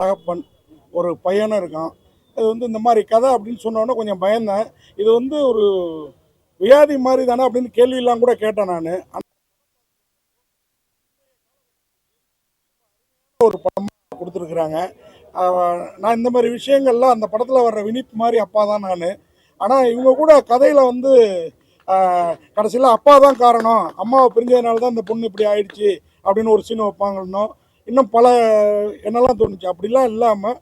தகப்பன் ஒரு பையனும் இருக்கான். அது வந்து இந்த மாதிரி கதை அப்படின்னு சொன்னோன்னே கொஞ்சம் பயந்தேன். இது வந்து ஒரு வியாதி மாதிரி தானே அப்படின்னு கேள்வியெல்லாம் கூட கேட்டேன் நான். ஒரு படமாக கொடுத்துருக்குறாங்க. நான் இந்த மாதிரி விஷயங்கள்லாம் அந்த படத்தில் வர்ற வினித் மாதிரி அப்பா தான் நான். ஆனால் இவங்க கூட கதையில் வந்து கடைசியில் அப்பா தான் காரணம். அம்மாவை பிரிஞ்சதுனால தான் இந்த பொண்ணு இப்படி ஆயிடுச்சு அப்படின்னு ஒரு சீன் வைப்பாங்கன்னோ. இன்னும் பல என்னெல்லாம் தோணுச்சு? அப்படிலாம் இல்லாமல்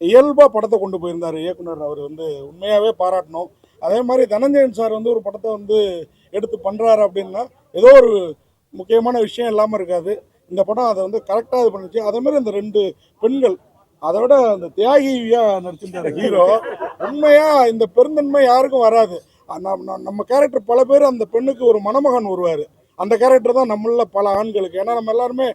இயல்பாக படத்தை கொண்டு போயிருந்தார் இயக்குனர். அவர் வந்து உண்மையாகவே பாராட்டணும். அதே மாதிரி தனஞ்சயன் சார் வந்து ஒரு படத்தை வந்து எடுத்து பண்ணுறாரு அப்படின்னா ஏதோ ஒரு முக்கியமான விஷயம் இல்லாமல் இருக்காது. இந்த படம் அதை வந்து கரெக்டாக இது பண்ணுச்சு. அதே மாதிரி அந்த ரெண்டு பெண்கள் அதை விட அந்த தியாகியா நடிச்சிருந்தாரு ஹீரோ உண்மையாக இந்த பெருந்தன்மை யாருக்கும் வராது. நம்ம கேரக்டர் பல பேர் அந்த பெண்ணுக்கு ஒரு மணமகன் வருவார் அந்த கேரக்டர் தான் நம்மள பல ஆண்களுக்கு. ஏன்னா நம்ம எல்லாருமே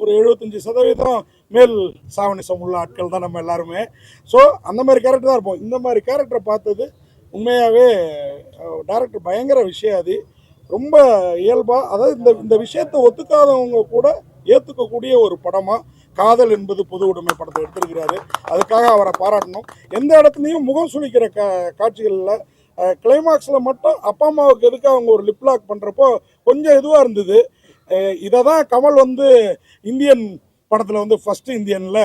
ஒரு எழுபத்தஞ்சி சதவீதம் மேல் சாவணிசம் உள்ள ஆட்கள் தான் நம்ம எல்லாருமே. ஸோ அந்த மாதிரி கேரக்டர் தான் இருப்போம். இந்த மாதிரி கேரக்டரை பார்த்தது உண்மையாகவே டேரக்டர் பயங்கர விஷயம் அது. ரொம்ப இயல்பாக அதாவது இந்த இந்த விஷயத்தை ஒத்துக்காதவங்க கூட ஏற்றுக்கக்கூடிய ஒரு படமாக காதல் என்பது பொது உடைமை படத்தை எடுத்திருக்கிறாரு. அதுக்காக அவரை பாராட்டணும். எந்த இடத்துலையும் முகம் சுளிக்கிற கா காட்சிகளில் கிளைமாக்ஸில் மட்டும் அப்பா அம்மாவுக்கு எதுக்கு அவங்க ஒரு லிப்லாக் பண்ணுறப்போ கொஞ்சம் இதுவாக இருந்தது. இதை தான் கமல் வந்து இந்தியன் படத்தில் வந்து ஃபஸ்ட்டு இந்தியனில்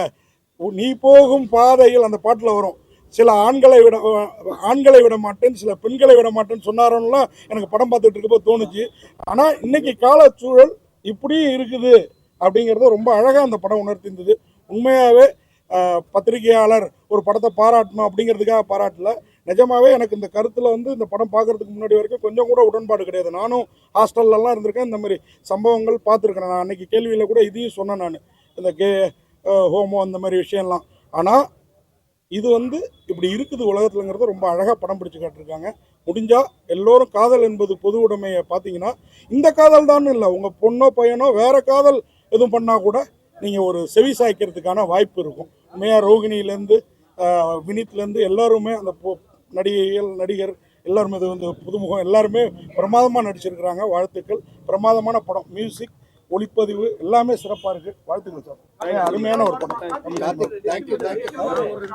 நீ போகும் பாதையில் அந்த பாட்டில் வரும். சில ஆண்களை விட ஆண்களை விட மாட்டேன் சில பெண்களை விட மாட்டேன்னு சொன்னாரோன்னா எனக்கு படம் பார்த்துட்டு இருக்கப்போ தோணுச்சு. ஆனால் இன்னைக்கு காலச்சூழல் இப்படியும் இருக்குது அப்படிங்கிறத ரொம்ப அழகாக அந்த படம் உணர்த்திருந்தது. உண்மையாகவே பத்திரிகையாளர் ஒரு படத்தை பாராட்டணும் அப்படிங்கிறதுக்காக பாராட்டல. நிஜமாவே எனக்கு இந்த கருத்தில் வந்து இந்த படம் பார்க்கறதுக்கு முன்னாடி வரைக்கும் கொஞ்சம் கூட உடன்பாடு கிடையாது. நானும் ஹாஸ்டல்லலாம் இருந்திருக்கேன். இந்த மாதிரி சம்பவங்கள் பார்த்துருக்கேன். நான் அன்னைக்கு கேள்வியில் கூட இதையும் சொன்னேன் நான். இந்த கே ஹோமோ அந்த மாதிரி விஷயம்லாம். ஆனால் இது வந்து இப்படி இருக்குது உலகத்துலங்கிறத ரொம்ப அழகாக படம் பிடிச்சு காட்டிருக்காங்க. முடிஞ்சால் எல்லோரும் காதல் என்பது பொது உடைமையை பார்த்தீங்கன்னா இந்த காதல் தான் இல்லை. உங்கள் பொண்ணோ பையனோ வேறு காதல் எதுவும் பண்ணால் கூட நீங்கள் ஒரு செவி சாய்க்கிறதுக்கான வாய்ப்பு இருக்கும். உண்மையாக ரோகிணியிலேருந்து வினித்லேருந்து எல்லாருமே அந்த போ நடிகைகள் நடிகர் எல்லாருமே இது வந்து புதுமுகம். எல்லாருமே பிரமாதமாக நடிச்சிருக்கிறாங்க. வாழ்த்துக்கள். பிரமாதமான படம். மியூசிக் ஒளிப்பதிவு எல்லாமே சிறப்பாக இருக்குது வாழ்த்துக்கள் சார். அருமையான ஒரு படம்.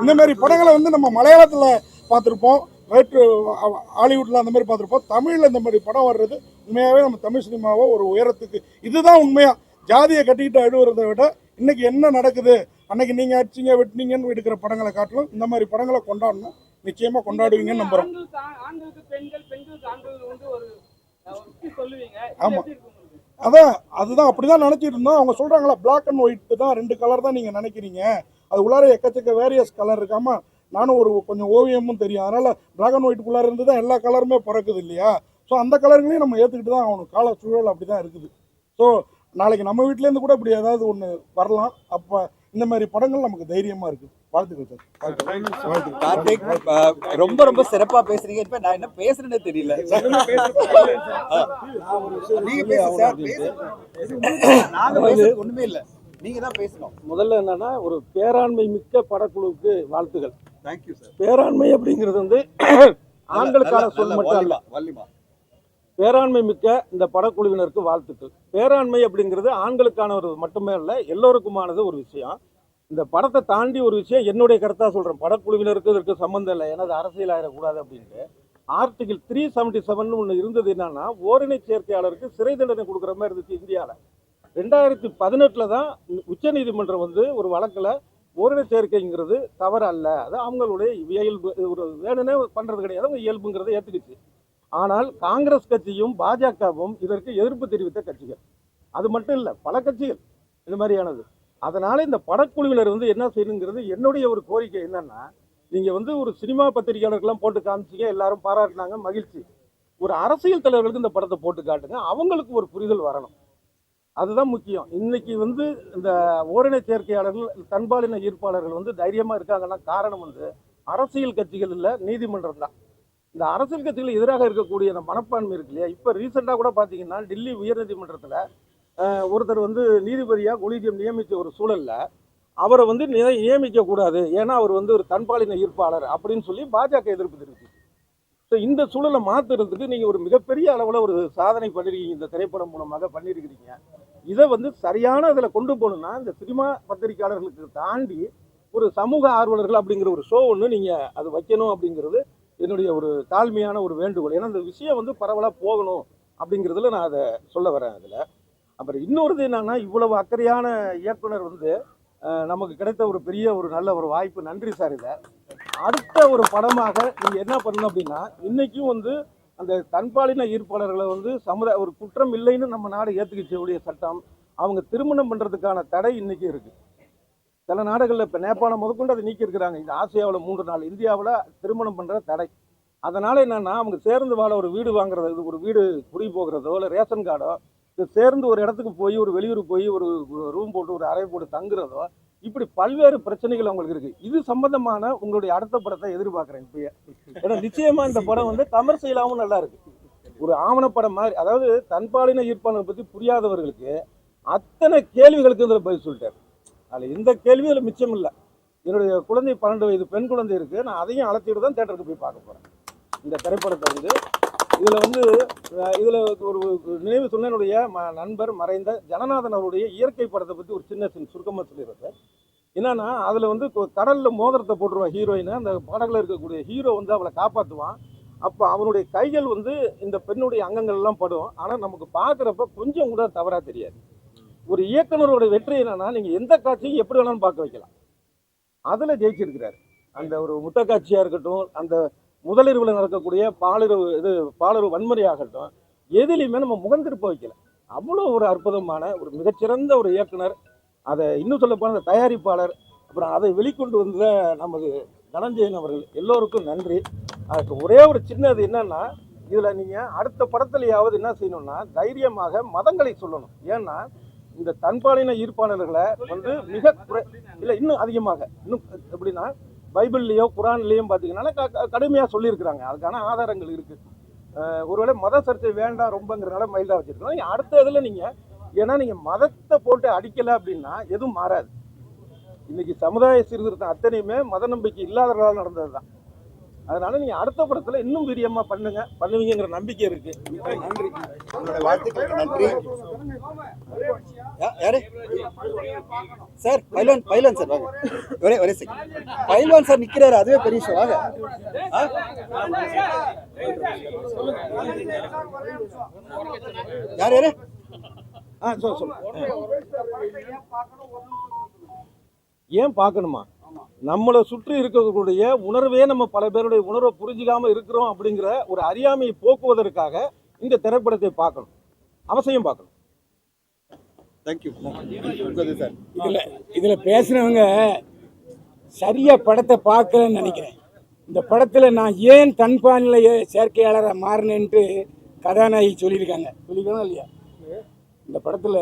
இந்த மாதிரி படங்களை வந்து நம்ம மலையாளத்தில் பார்த்துருப்போம். வேற்று ஹாலிவுட்டில் அந்த மாதிரி பார்த்துருப்போம். தமிழில் இந்த மாதிரி படம் வர்றது உண்மையாகவே நம்ம தமிழ் சினிமாவை ஒரு உயரத்துக்கு இதுதான் உண்மையாக ஜாதியை கட்டிக்கிட்டு அழுவுறதை விட இன்னைக்கு என்ன நடக்குது? அன்னைக்கு நீங்கள் அடிச்சிங்க வெட்டினீங்கன்னு எடுக்கிற படங்களை காட்டிலும் இந்த மாதிரி படங்களை கொண்டாடணும். நிச்சயமாக கொண்டாடுவீங்கன்னு இது ஆமா. அதான் அதுதான் அப்படி தான் நினச்சிட்டு இருந்தோம். அவங்க சொல்கிறாங்களா பிளாக் அண்ட் ஒயிட் தான் ரெண்டு கலர் தான் நீங்கள் நினைக்கிறீங்க. அது உள்ளார எக்கச்சக்க வேரியஸ் கலர் இருக்காம நானும் ஒரு கொஞ்சம் ஓவியமும் தெரியும். அதனால் பிளாக் அண்ட் ஒயிட்டுக்குள்ளார இருந்து தான் எல்லா கலருமே பிறக்குது இல்லையா? ஸோ அந்த கலர்களையும் நம்ம ஏற்றுக்கிட்டு தான் ஆகணும். கால சூழல் அப்படி தான் இருக்குது. ஸோ நாளைக்கு நம்ம வீட்டிலேருந்து கூட இப்படி ஏதாவது ஒன்று வரலாம். அப்போ இந்த மாதிரி படங்கள் நமக்கு தைரியமாக இருக்குது வாழ்த்துக்கள் சார். வாழ்த்துக்கள் வாழ்த்துக்கள் கார்த்திக் ரொம்ப ரொம்ப சிறப்பா பேசுறீங்க. இப்ப நான் என்ன பேசுறேன்னே தெரியல. ஒண்ணுமே இல்ல. நீங்க தான் பேசணும். முதல்ல என்னன்னா ஒரு பேராண்மை மிக்க படக்குழுவுக்கு வாழ்த்துகள் தேங்க்யூ சார் பேராண்மை அப்படிங்கிறது வந்து ஆண்களுக்கான சொல் மட்டும் அல்ல. பேராண்மை மிக்க இந்த படக்குழுவினருக்கு வாழ்த்துக்கள். பேராண்மை அப்படிங்கிறது ஆண்களுக்கான ஒரு மட்டுமே இல்லை எல்லோருக்குமானது ஒரு விஷயம். இந்த படத்தை தாண்டி ஒரு விஷயம் என்னுடைய கருத்தாக சொல்கிறேன் படக்குழுவினருக்கு இதற்கு சம்மந்தம் இல்லை. எனது அரசியல் ஆயிடக்கூடாது அப்படின்ட்டு. ஆர்டிகிள் த்ரீ செவன்டி செவன் ஒன்று இருந்தது என்னன்னா ஓரினை சேர்க்கையாளருக்கு சிறை தண்டனை கொடுக்குற மாதிரி இருந்துச்சு இந்தியாவில் ரெண்டாயிரத்தி பதினெட்டில் தான் உச்சநீதிமன்றம் வந்து ஒரு வழக்கில் ஓரின சேர்க்கைங்கிறது தவறு அல்ல அது அவங்களுடைய இயல்பு ஒரு வேணும்னே பண்ணுறது கிடையாது. அவங்க இயல்புங்கிறத ஏற்றுக்கிச்சு ஆனால் காங்கிரஸ் கட்சியும் பாஜகவும் இதற்கு எதிர்ப்பு தெரிவித்த கட்சிகள். அது மட்டும் இல்லை பல கட்சிகள் இந்த மாதிரியானது. அதனால் இந்த படக்குழுவினர் வந்து என்ன செய்யணுங்கிறது என்னுடைய ஒரு கோரிக்கை என்னன்னா நீங்கள் வந்து ஒரு சினிமா பத்திரிகையாளர்கள்லாம் போட்டு காமிச்சீங்க எல்லாரும் பாராட்டினாங்க மகிழ்ச்சி. ஒரு அரசியல் தலைவர்களுக்கு இந்த படத்தை போட்டு காட்டுங்க அவங்களுக்கு ஒரு புரிதல் வரணும். அதுதான் முக்கியம். இன்னைக்கு வந்து இந்த ஓரின சேர்க்கையாளர்கள் தன்பாலின ஈர்ப்பாளர்கள் வந்து தைரியமாக இருக்காங்கன்னா காரணம் வந்து அரசியல் கட்சிகள் இல்லை நீதிமன்றம் தான். இந்த அரசியல் கட்சிகளுக்கு எதிராக இருக்கக்கூடிய அந்த மனப்பான்மை இருக்கு இல்லையா? இப்போ ரீசெண்டாக கூட பார்த்தீங்கன்னா டெல்லி உயர்நீதிமன்றத்தில் ஒருத்தர் வந்து நீதிபதியாக கொலீஜியம் நியமித்த ஒரு சூழலில் அவரை வந்து நியமிக்கக்கூடாது ஏன்னா அவர் வந்து ஒரு தன்பாலின ஈர்ப்பாளர் அப்படின்னு சொல்லி பாஜக எதிர்ப்பு தெரிவிச்சு ஸோ இந்த சூழலை மாற்றுறதுக்கு நீங்கள் ஒரு மிகப்பெரிய அளவில் ஒரு சாதனை பண்ணிருக்கீங்க இந்த திரைப்படம் மூலமாக பண்ணியிருக்கிறீங்க இதை வந்து சரியான இதில் கொண்டு போகணுன்னா இந்த சினிமா பத்திரிகையாளர்களுக்கு தாண்டி ஒரு சமூக ஆர்வலர்கள் அப்படிங்கிற ஒரு ஷோ ஒன்று நீங்கள் அது வைக்கணும் அப்படிங்கிறது என்னுடைய ஒரு தாழ்மையான ஒரு வேண்டுகோள். ஏன்னா இந்த விஷயம் வந்து பரவலாக போகணும் அப்படிங்கிறதுல நான் அதை சொல்ல வரேன் அதில். அப்புறம் இன்னொருது என்னன்னா இவ்வளவு அக்கறையான இயக்குனர் வந்து நமக்கு கிடைத்த ஒரு பெரிய ஒரு நல்ல ஒரு வாய்ப்பு. நன்றி சார் இதை. அடுத்த ஒரு படமாக நீங்கள் என்ன பண்ணணும் அப்படின்னா இன்றைக்கும் வந்து அந்த தன்பாலின ஈர்ப்பாளர்களை வந்து சமுதாய ஒரு குற்றம் இல்லைன்னு நம்ம நாடு ஏற்றுக்கிச்சக்கூடிய சட்டம் அவங்க திருமணம் பண்ணுறதுக்கான தடை இன்றைக்கும் இருக்குது சில நாடுகளில் இப்போ நேபாளம் முதற்கொண்டு அதை நீக்கியிருக்கிறாங்க. இந்த ஆசியாவில் மூன்று நாள் இந்தியாவில் திருமணம் பண்ணுற தடை. அதனால் என்னென்னா அவங்க சேர்ந்து வாழ ஒரு வீடு வாங்குறது இது ஒரு வீடு குடி போகிறதோ இல்லை ரேஷன் கார்டோ இது சேர்ந்து ஒரு இடத்துக்கு போய் ஒரு வெளியூர் போய் ஒரு ரூம் போட்டு ஒரு அறை போட்டு தங்குறதோ இப்படி பல்வேறு பிரச்சனைகள் அவங்களுக்கு இருக்குது இது சம்பந்தமான உங்களுடைய அடுத்த படத்தை எதிர்பார்க்குறேன் இப்பயே. ஏன்னா நிச்சயமாக இந்த படம் வந்து கமர்ஷியலாகவும் நல்லா இருக்குது ஒரு ஆவணப்படம் மாதிரி அதாவது தன்பாலின ஈர்ப்பாளர் பற்றி புரியாதவர்களுக்கு அத்தனை கேள்விகளுக்கு இதில் பதில் சொல்லிட்டார். அதில் எந்த கேள்வியும் அதில் மிச்சம் இல்லை. என்னுடைய குழந்தை பன்னெண்டு வயது பெண் குழந்தை இருக்குது நான் அதையும் அழைச்சிட்டு தான் தேட்டருக்கு போய் பார்க்க போகிறேன் இந்த திரைப்படத்தை வந்து இதில் வந்து இதில் ஒரு நினைவு சொன்னனுடைய ம- நண்பர் மறைந்த ஜனநாதன் அவருடைய இயற்கை படத்தை பற்றி ஒரு சின்ன சின்ன சுருக்கமாக சொல்லிடுறேன். என்னென்னா அதில் வந்து கொ- மோதிரத்தை போட்டுருவான் ஹீரோயினை. அந்த படகுல இருக்கக்கூடிய ஹீரோ வந்து அவளை காப்பாற்றுவான் அப்போ அவனுடைய கைகள் வந்து இந்த பெண்ணுடைய அங்கங்கள்லாம் படும். ஆனால் நமக்கு பார்க்குறப்ப கொஞ்சம் கூட தவறாக தெரியாது. ஒரு இயக்குனரோட வெற்றி என்னன்னா நீங்கள் எந்த காட்சியும் எப்படி வேணாலும் பார்க்க வைக்கலாம். அதில் ஜெயிச்சிருக்கிறாரு. அந்த ஒரு முத்த காட்சியாக இருக்கட்டும் அந்த முதலிரவில் நடக்கக்கூடிய பாலிரவு இது பாலிரவு வன்முறையாகட்டும் எதுலேயுமே நம்ம முகந்திருப்ப வைக்கல. அவ்வளோ ஒரு அற்புதமான ஒரு மிகச்சிறந்த ஒரு இயக்குனர். அதை இன்னும் சொல்லப்போனால் அந்த தயாரிப்பாளர் அப்புறம் அதை வெளிக்கொண்டு வந்த நமது தனஞ்சயன் அவர்கள் எல்லோருக்கும் நன்றி. அதுக்கு ஒரே ஒரு சின்னது என்னன்னா இதில் நீங்கள் அடுத்த படத்துலையாவது என்ன செய்யணும்னா தைரியமாக மதங்களை சொல்லணும். ஏன்னா இந்த தன்பாலின ஈர்ப்பாளர்களை வந்து மிக குறை இல்லை இன்னும் அதிகமாக. இன்னும் எப்படின்னா பைபிள்லேயோ குரான்லேயும் பார்த்தீங்கன்னா க- க- கடுமையாக சொல்லியிருக்கிறாங்க. அதுக்கான ஆதாரங்கள் இருக்குது ஒருவேளை மத சர்ச்சை வேண்டாம் ரொம்பங்கிறனால மைல்டாக வச்சுருக்கோம் அடுத்த இதில் நீங்கள் ஏன்னா நீங்கள் மதத்தை போட்டு அடிக்கலை அப்படின்னா எதுவும் மாறாது. இன்னைக்கு சமுதாய சீர்திருத்தம் அத்தனையுமே மத நம்பிக்கை இல்லாதவர்களால் நடந்தது தான் அதனால நீங்கள் அடுத்த படத்தில் இன்னும் வீரியமாக பண்ணுங்க. பண்ணுவீங்கிற நம்பிக்கை இருக்கு. நன்றி. உங்களோட வாழ்த்துக்களுக்கு நன்றி. யா- யாரு? சார் பைலவான் பைலவான் சார் வாங்க. ஒரே ஒரே செகண்ட் பைலவான் சார் நிக்கிறாரு அதுவே பெரிய விஷயம் வாங்க. ஆ? யார் யாரு? ஆ சொல் சொல் ஏன் பார்க்கணுமா? நம்மளை சுற்றி இருக்கக்கூடிய உணர்வே நம்ம பல பேருடைய உணர்வை புரிஞ்சிக்காம இருக்கிறோம் அப்படிங்கிற ஒரு அறியாமையை போக்குவதற்காக இந்த திரைப்படத்தை பார்க்கணும். அவசியம் பார்க்கணும். Thank you sir. இதில் இதில் பேசுனவங்க சரியாக படத்தை பார்க்கலன்னு நினைக்கிறேன். இந்த படத்தில் நான் ஏன் தன்பானிலை செயற்கையாளராக மாறினேன்ட்டு கதாநாயகி சொல்லியிருக்காங்க. சொல்லியிருக்காங்க இல்லையா? இந்த படத்தில்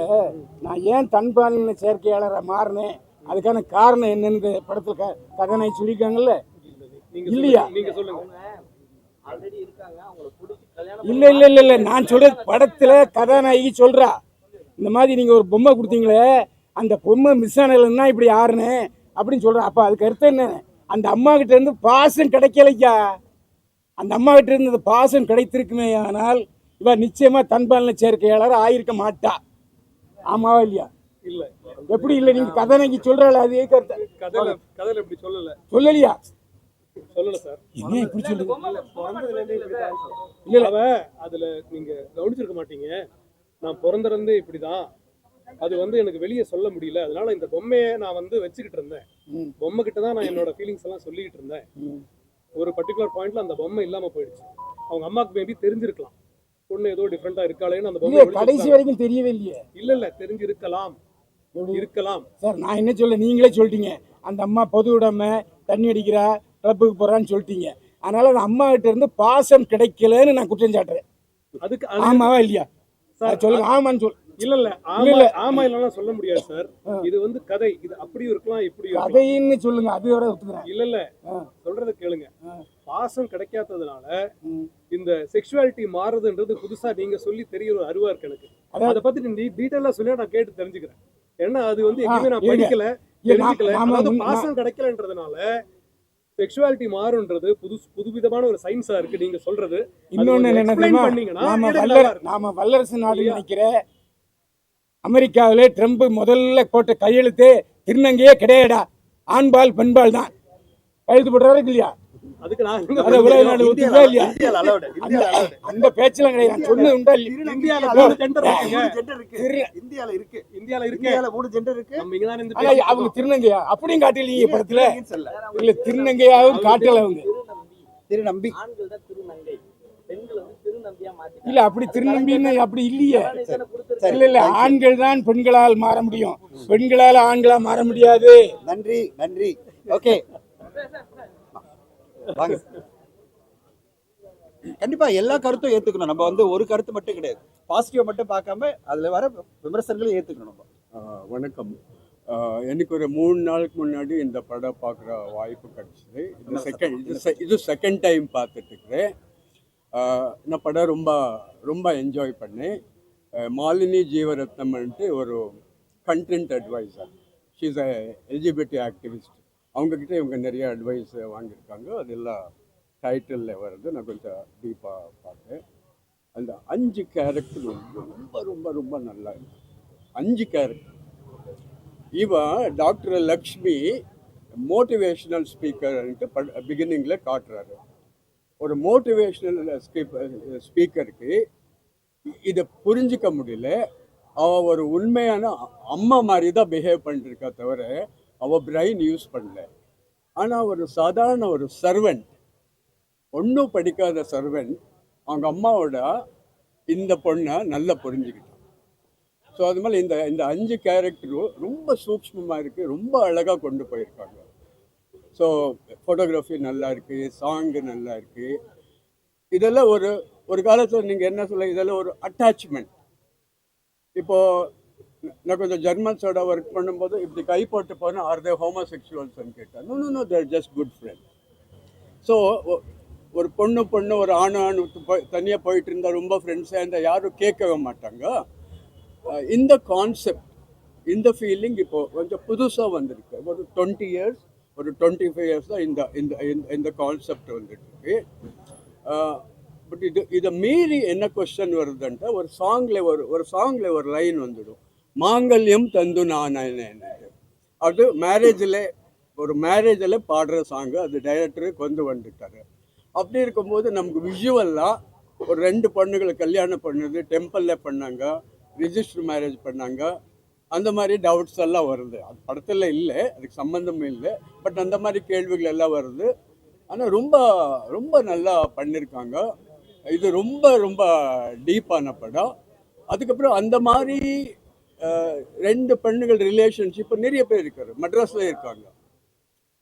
நான் ஏன் தன்பாலின செயற்கையாளராக மாறினேன் அதுக்கான காரணம் என்னன்னு படத்தில் க கதாநாயகி சொல்லியிருக்காங்கல்ல? இல்லையா? இல்லை இல்லை இல்லை இல்லை. நான் சொல்றது படத்தில் கதாநாயகி சொல்கிறா இந்த மாதிரி நீங்கள் ஒரு பொம்மை கொடுத்தீங்களே அந்த பொம்மை மிஸ் ஆனதுன்னா இப்படி ஆறுனேன் அப்படின்னு சொல்கிறேன் அப்போ அதுக்கு அர்த்தம் என்ன? அந்த அம்மா கிட்ட இருந்து பாசம் கிடைக்கலையா? அந்த அம்மா கிட்ட இருந்து அந்த பாசம் கிடைத்திருக்குமே ஆனால் இவ நிச்சயமா தன்பாலின சேர்க்கையாளர் ஆயிருக்க மாட்டா. ஆமாவா இல்லையா? இல்ல. எப்படி இல்லை? நீங்க கதாநாயகி சொல்றாள் அதே கருத்தை கதையில கதையில இப்படி சொல்லல. சொல்லலையா? சொல்லல சார். என்ன இப்படி சொல்லுங்க. இல்ல, இல்ல. அவ அதுல நீங்க கவனிச்சிருக்க மாட்டீங்க. நான் பிறந்திருந்தே இப்படிதான். அது வந்து எனக்கு வெளியே சொல்ல முடியல. அதனால இந்த பொம்மையை நான் வந்து வச்சுக்கிட்டு இருந்தேன். பொம்மை கிட்ட தான் நான் என்னோட ஃபீலிங்ஸ் எல்லாம் சொல்லிக்கிட்டு இருந்தேன். ஒரு பர்டிகுலர் பாயிண்ட்ல அந்த பொம்மை இல்லாம போயிடுச்சு. அவங்க அம்மாக்கு மேபி தெரிஞ்சிருக்கலாம். பொண்ணு ஏதோ டிஃப்ரெண்டா இருக்காளேன்னு அந்த பொம்மை கடைசி. வரைக்கும் தெரியவே இல்லையே. இல்ல இல்ல தெரிஞ்சிருக்கலாம்? இருக்கலாம். சார் நான் என்ன சொல்ல நீங்களே சொல்லிட்டீங்க. அந்த அம்மா பொது விடாம தண்ணி அடிக்கிறா கிளப்புக்கு போறான்னு சொல்லிட்டீங்க. அதனால அந்த அம்மா கிட்ட இருந்து பாசம் கிடைக்கலன்னு நான் குற்றம் சாட்டுறேன். அதுக்கு அது- ஆமாவா இல்லையா? சார், சொல்லுங்க ஆமான்னு சொல் இல்ல இல்ல ஆமா இல்ல. ஆமா இல்லைன்னா சொல்ல முடியாது சார். இது வந்து கதை. இது அப்படியும் இருக்கலாம் இருக்கலாம். கதைன்னு சொல்லுங்க அது வரை ஒத்துக்கிறேன். இல்ல இல்ல. சொல்றத கேளுங்க. பாசம் கிடைக்காததுனால. இந்த செக்ஷுவாலிட்டி மாறுதுன்றது புதுசா நீங்க சொல்லி தெரிய ஒரு அருவா இருக்கு எனக்கு. அதை பத்தி நீ டீட்டெயிலா சொல்லி நான் கேட்டு தெரிஞ்சுக்கிறேன். ஏன்னா அது வந்து எங்கேயுமே நான். படிக்கல தெரிஞ்சுக்கல. அதாவது பாசம் கிடைக்கலன்றதுனால செக்ஷுவாலிட்டி மாறுன்றது புது புதுவிதமான ஒரு சயின்ஸா இருக்கு நீங்க சொல்றது. இன்னொன்னு என்ன. நாம வல்லரசு நாடு நினைக்கிற அமெரிக்காவிலே ட்ரம்ப் முதல்ல போட்ட கையெழுத்து திருநங்கையே கிடையாடா ஆண்பால் பெண்பால் தான். கையெழுத்து போடுறாரு இல்லையா? அதுக்கு நான் உலக நாடு ஒத்துக்கா இல்லையா இந்தியால allowed, இந்தியால allowed. அந்த பேச்செல்லாம் கிடையாது. நான் சொன்னது உண்டா இல்லையா? இந்தியால மூணு இருக்கு. இந்தியால இருக்கு. இந்தியால இருக்கு. இந்தியால மூணு ஜெண்டர் இருக்கு. நம்ம இங்க தான் இருந்து ஆனா பேசிட்டு அவங்க திருநங்கையா? அப்படியும் காட்டலீங்க படத்துல. திருநங்கைன்னு சொல்லல. இல்ல திருநங்கையாவும் காட்டல அவங்க. திருநம்பி. ஆண்கள் தான் திருநங்கை. இல்ல அப்படி திருநம்பின்னு அப்படி இல்லையே. இல்ல ஆண்கள் தான் பெண்களால் மாற முடியும். பெண்களால் ஆண்களா மாற முடியாது. நன்றி நன்றி. ஓகே. வாங்க. கண்டிப்பா எல்லா கருத்தும் ஏத்துக்கணும். நம்ம வந்து ஒரு கருத்து மட்டும் கிடையாது. பாசிட்டிவ் மட்டும் பார்க்காம அதுல வர விமர்சனங்களும் ஏத்துக்கணும் நம்ம. வணக்கம். எனக்கு ஒரு மூணு நாளுக்கு முன்னாடி இந்த படம் பார்க்குற வாய்ப்பு கிடச்சிது. இது செகண்ட் இது இது செகண்ட் டைம் ஆ, நான் படம் ரொம்ப ரொம்ப என்ஜாய் பண்ணேன். மாலினி ஜீவரத்னம்ன்ட்டு ஒரு content advisor she's a eligibility activist அவங்கக்கிட்ட இவங்க நிறைய அட்வைஸ் வாங்கியிருக்காங்க. அதெல்லாம் டைட்டிலில் வருது நான் கொஞ்சம் டீப்பாக பார்த்தேன். அந்த அஞ்சு கேரக்டர் ரொம்ப ரொம்ப ரொம்ப நல்லா இருக்கு அஞ்சு கேரக்டர் இவன் டாக்டர் லக்ஷ்மி மோட்டிவேஷ்னல் ஸ்பீக்கர்ன்ட்டு பிகினிங்கில் காட்டுறாரு. ஒரு மோட்டிவேஷ்னல் ஸ்பீக்கர் ஸ்பீக்கருக்கு இதை புரிஞ்சிக்க முடியல. அவ ஒரு உண்மையான அம்மா மாதிரி தான் பிஹேவ் பண்ணிருக்கா தவிர அவள் பிரைன் யூஸ் பண்ணல. ஆனால் ஒரு சாதாரண ஒரு சர்வெண்ட் ஒன்றும் படிக்காத சர்வெண்ட் அவங்க அம்மாவோட இந்த பொண்ணை நல்லா புரிஞ்சுக்கிட்டான். ஸோ அது மாதிரி இந்த இந்த அஞ்சு கேரக்டரும் ரொம்ப சூக்ஷ்மமாக இருக்குது ரொம்ப அழகாக கொண்டு போயிருக்காங்க. ஸோ ஃபோட்டோகிராஃபி நல்லா இருக்குது சாங்கு நல்லா இருக்குது இதெல்லாம் ஒரு ஒரு காலத்தில் நீங்கள் என்ன சொல்ல இதெல்லாம் ஒரு அட்டாச்மெண்ட் இப்போது நான் கொஞ்சம் ஜெர்மன்ஸோட ஒர்க் பண்ணும்போது இப்படி கை போட்டு போனால் ஆர் தே ஹோமோசெக்சுவல்ஸ்னு கேட்டேன். No no they're just good friend so ஒரு பொண்ணு பொண்ணு ஒரு ஆணு ஆணு போய் தனியாக போயிட்டு இருந்தால் ரொம்ப ஃப்ரெண்ட்ஸாக இருந்தால் யாரும் கேட்கவே மாட்டாங்க. இந்த கான்செப்ட் இந்த ஃபீலிங் இப்போது கொஞ்சம் புதுசாக வந்திருக்கு. ஒரு டுவெண்ட்டி இயர்ஸ் ஒரு டுவெண்ட்டி ஃபைவ் இயர்ஸ் தான் இந்த இந்த இந்த- இந்த கான்செப்ட் வந்துட்டுருக்கு. பட் இது இதை மீறி என்ன கொஸ்டின் வருதுன்ட்டு ஒரு சாங்கில் ஒரு ஒரு சாங்கில் ஒரு லைன் வந்துடும். மாங்கல்யம் தந்து நான் அது மேரேஜில் ஒரு மேரேஜில் பாடுற சாங்கு அது டைரக்டரு கொண்டு வந்துட்டாரு. அப்படி இருக்கும்போது நமக்கு விஷுவலாக ஒரு ரெண்டு பொண்ணுகளை கல்யாணம் பண்ணது டெம்பிளில் பண்ணாங்க ரிஜிஸ்டர் மேரேஜ் பண்ணாங்க. அந்த மாதிரி டவுட்ஸ் எல்லாம் வருது. அது படத்தில் இல்லை அதுக்கு சம்மந்தம் இல்லை. பட் அந்த மாதிரி கேள்விகள் எல்லாம் வருது. ஆனால் ரொம்ப ரொம்ப நல்லா பண்ணியிருக்காங்க இது ரொம்ப ரொம்ப டீப்பான படம். அதுக்கப்புறம் அந்த மாதிரி ரெண்டு பெண்ணுகள் ரிலேஷன்ஷிப் நிறைய பேர் இருக்காரு. மெட்ராஸில் இருக்காங்க.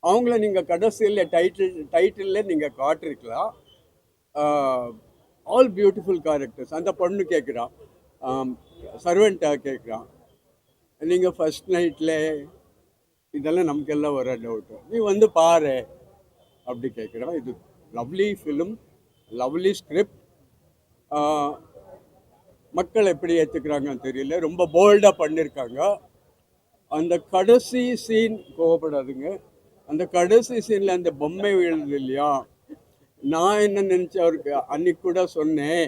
அவங்கள நீங்கள் கடைசியில் டைட்டில் டைட்டிலில் நீங்கள் காட்டிருக்கலாம். ஆல் பியூட்டிஃபுல் கேரக்டர்ஸ் அந்த பொண்ணு கேட்குறான் சர்வெண்ட்டாக கேட்குறான் நீங்கள் ஃபர்ஸ்ட் நைட்டில் இதெல்லாம் நமக்கெல்லாம் வர டவுட்டு நீ வந்து பாரு அப்படி கேட்குறான் இது லவ்லி ஃபிலிம் லவ்லி ஸ்கிரிப்ட் மக்கள் எப்படி ஏற்றுக்கிறாங்கன்னு தெரியல. ரொம்ப போல்டாக பண்ணியிருக்காங்க அந்த கடைசி சீன் கோவப்படாதுங்க. அந்த கடைசி சீனில் அந்த பொம்மை விழுது இல்லையா? நான் என்ன நினச்சேன்? அவருக்கு அன்னைக்கு கூட சொன்னேன்.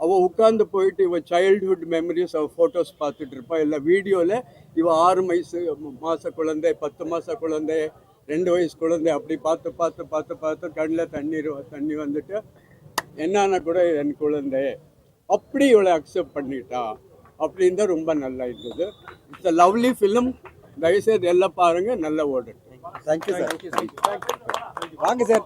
அவள் உட்காந்து போயிட்டு இவள் சைல்டுஹுட் மெமரிஸ் அவள் ஃபோட்டோஸ் பார்த்துட்டு இருப்பாள் இல்லை வீடியோவில் இவள் ஆறு வயசு மாத குழந்தை பத்து மாத குழந்தை ரெண்டு வயசு குழந்தை அப்படி பார்த்து பார்த்து பார்த்து பார்த்து கண்ணில் தண்ணீர் தண்ணி வந்துட்டு என்னான்னா கூட என் குழந்தை. அப்படி இவளை அக்செப்ட் பண்ணிட்டா அப்படின்னு தான் ரொம்ப நல்லா இருந்தது. இட்ஸ் அ லவ்லி ஃபிலிம் தயவுசெய்து எல்லாம் பாருங்க நல்லா ஓடட்டும் தேங்க்யூ சார் வாங்க சார்